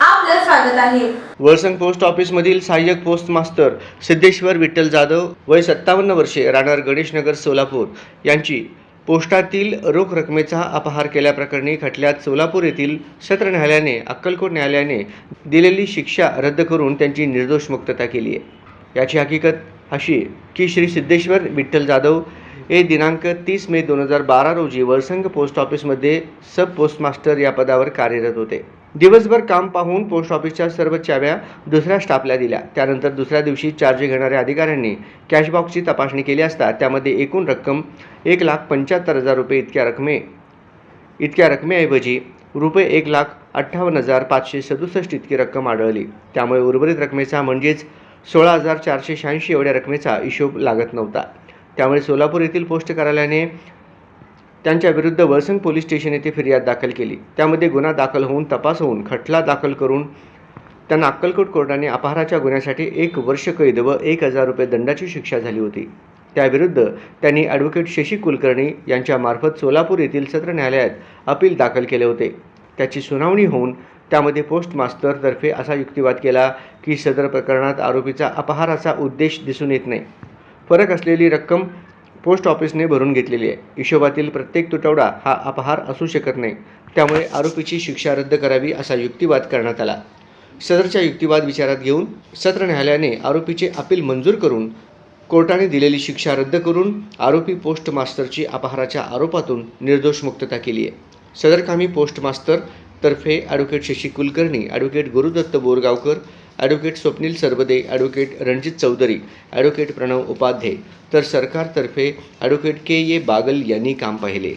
आपलं स्वागत आहे. वळसंग पोस्ट ऑफिसमधील सहाय्यक पोस्ट मास्तर सिद्धेश्वर विठ्ठल जाधव वय सत्तावन्न वर्षे राहणार गणेशनगर सोलापूर. यांची पोस्टातील रोख रकमेचा अपहार केल्याप्रकरणी खटल्यात सोलापूर येथील सत्र न्यायालयाने अक्कलकोट न्यायालयाने दिलेली शिक्षा रद्द करून त्यांची निर्दोष मुक्तता केली आहे. याची हकीकत अशी की श्री सिद्धेश्वर विठ्ठल जाधव हे दिनांक तीस मे दोन हजार बारा रोजी वळसंग पोस्ट ऑफिसमध्ये सब पोस्ट मास्टर या पदावर कार्यरत होते. दिवसभर काम पाहून पोस्ट ऑफिसच्या सर्व चाव्या दुसऱ्या स्टाफला दिल्या. त्यानंतर दुसऱ्या दिवशी चार्ज घेणाऱ्या अधिकाऱ्यांनी कॅशबॉक्सची तपासणी केली असता त्यामध्ये एकूण रक्कम एक लाख पंच्याहत्तर हजार रुपये इतक्या रकमे इतक्या रकमेऐवजी रुपये एक लाख अठ्ठावन्न हजार पाचशे सदुसष्ट इतकी रक्कम आढळली. त्यामुळे उर्वरित रकमेचा म्हणजेच सोळा हजार चारशे शहाऐंशी एवढ्या रकमेचा हिशोब लागत नव्हता. त्यामुळे सोलापूर येथील पोस्ट कार्यालयाने त्यांच्याविरुद्ध वळसंग पोलीस स्टेशन येथे फिर्याद दाखल केली. त्यामध्ये गुन्हा दाखल होऊन तपास होऊन खटला दाखल करून त्यांना अक्कलकोट कोर्टाने अपहाराच्या गुन्ह्यासाठी एक वर्ष कैद व एक हजार रुपये दंडाची शिक्षा झाली होती. त्याविरुद्ध त्यांनी ॲडव्होकेट शशी कुलकर्णी यांच्यामार्फत सोलापूर येथील सत्र न्यायालयात अपील दाखल केले होते. त्याची सुनावणी होऊन त्यामध्ये पोस्ट मास्टरतर्फे असा युक्तिवाद केला की सदर प्रकरणात आरोपीचा अपहाराचा उद्देश दिसून येत नाही. फरक असलेली रक्कम पोस्ट ऑफिसने भरून घेतलेली आहे. हिशोबातील प्रत्येक तुटवडा हा अपहार असू शकत नाही. त्यामुळे आरोपीची शिक्षा रद्द करावी असा युक्तिवाद करण्यात आला. सदरच्या युक्तिवाद विचारात घेऊन सत्र न्यायालयाने आरोपीचे अपील मंजूर करून कोर्टाने दिलेली शिक्षा रद्द करून आरोपी पोस्ट मास्टरची अपहाराच्या आरोपातून निर्दोष मुक्तता केली आहे. सदरकामी पोस्ट मास्तर तर्फे advocate Shashi Kulkarni advocate Gurudatt Borgaonkar advocate Swapnil Sarbade advocate Ranjit Chaudhari advocate Pranav Upadhye. तर सरकारतर्फे ॲडव्होकेट के ए बागल यांनी काम पाहिले.